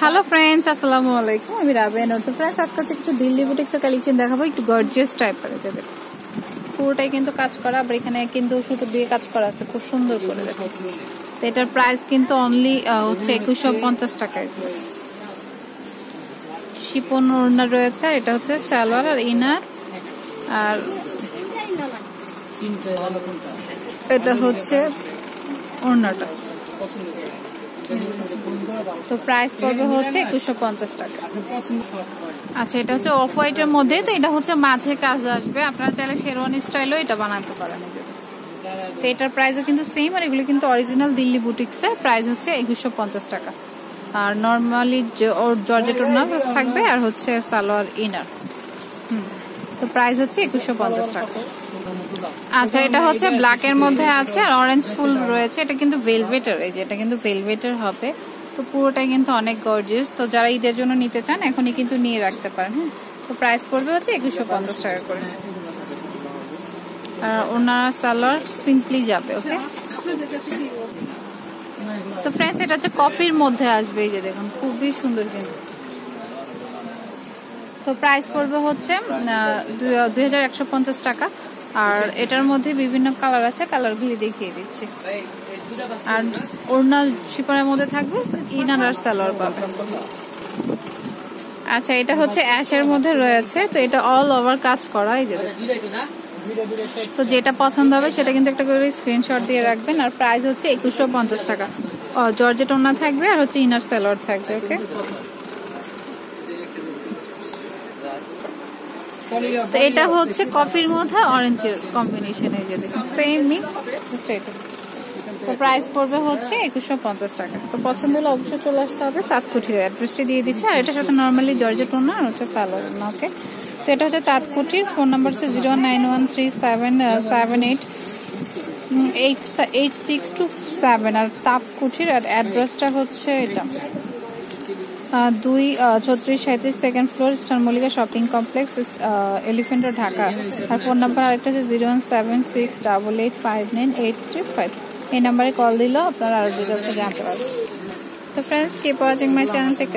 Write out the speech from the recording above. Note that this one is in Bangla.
হ্যালো ফ্রেন্ডস আসসালামু আলাইকুম। আমি রাবেয়া নর। তো ফ্রেন্ডস আজকে হচ্ছে কিছু দিল্লি বুটিক্স এর কালেকশন দেখাবো। একটু গর্জিয়াস টাইপের যাদের পুরোটাই কিন্তু কাজ করা আবার এখানে কিন্তু সুতো দিয়ে কাজ করা আছে। খুব সুন্দর করে দেখো। তো এটার প্রাইস কিন্তু অনলি হচ্ছে একুশশো পঞ্চাশ টাকায়। শিপন ওড়না রয়েছে আর এটা হচ্ছে সালোয়ার আর ইনার। আর এটা হচ্ছে ওড়নাটা। তো প্রাইস পড়বে হচ্ছে একুশশো পঞ্চাশ টাকা। আচ্ছা এটা হচ্ছে অফ হোয়াইটের মধ্যে, তো এটা হচ্ছে মাঝে কাজ আসবে। আপনারা চাইলে শেরওয়ানি স্টাইলও এটা বানাতে পারেন। তো এটার প্রাইসও কিন্তু সেম আর এগুলো কিন্তু অরিজিনাল দিল্লি বুটিক্সের প্রাইস হচ্ছে একুশশো পঞ্চাশ টাকা। আর নর্মালি জর্জেট ওনার থাকবে, আর হচ্ছে সালোয়ার ইনার তো প্রাইস হচ্ছে একুশশো পঞ্চাশ টাকা। আচ্ছা এটা হচ্ছে ব্ল্যাক এর মধ্যে আছে আর অরেঞ্জ ফুল রয়েছে। এটা কিন্তু ভেলভেটের এই যে এটা কিন্তু ভেলভেটের হবে। তো পুরোটাই কিন্তু অনেক গর্জিয়াস তো যারা ঈদের জন্য নিতে চান এখনই কিন্তু নিয়ে রাখতে পারেন হ্যাঁ? তো প্রাইস পড়বে হচ্ছে একুশশো পঞ্চাশ টাকা করে। আর ওনার সালোয়ার সিম্পলি যাবে ওকে তো ফ্রেন্ডস এটা হচ্ছে কফির মধ্যে আসবে এই যে দেখুন খুবই সুন্দর কিন্তু। তো প্রাইস পড়বে হচ্ছে দুই হাজার একশো পঞ্চাশ টাকা। আর এটার মধ্যে বিভিন্ন কালার আছে কালারগুলি দেখিয়ে দিচ্ছি। আর ওড়নাল শিপনের মধ্যে থাকবে ইনার আর সালোয়ার পাবে। আচ্ছা এটা হচ্ছে অ্যাশের মধ্যে রয়েছে তো এটা অল ওভার কাজ করা এই যে তো যেটা পছন্দ হবে সেটা কিন্তু একটা করে স্ক্রিনশট দিয়ে রাখবেন আর প্রাইস হচ্ছে একুশশো পঞ্চাশ টাকা। জর্জেট ওনা থাকবে আর হচ্ছে ইনার সালোয়ার থাকবে ওকে তো এটা হচ্ছে কফির মধ্যে অরেঞ্জের কম্বিনেশন এই যে দেখুন সেমই তো প্রাইস পড়বে হচ্ছে একুশশো পঞ্চাশ টাকা। তো পছন্দ হলে অবশ্যই চলে আসতে হবে। তাঁতকুঠির অ্যাড্রেসটি দিয়ে দিচ্ছে। আর এটার সাথে নর্মালি জর্জেট ওনা আর হচ্ছে সালোয়ার ওনা ওকে তো এটা হচ্ছে তাঁতকুঠির। ফোন নাম্বার হচ্ছে zero nine one three seven seven eight eight eight six two seven আর তাপকুঠির আর অ্যাড্রেসটা হচ্ছে এটা। দুই ছত্রিশ সাঁত্রিশ second floor star Mallika shopping complex elephant Dhaka. আর ফোন নাম্বার আরেকটা হচ্ছে zero one seven six double eight five nine eight three five এই নাম্বারে কল দিলেও আপনারা আরও ডিটেলসে জানতে পারবেন। তো friends keep watching my channel থেকে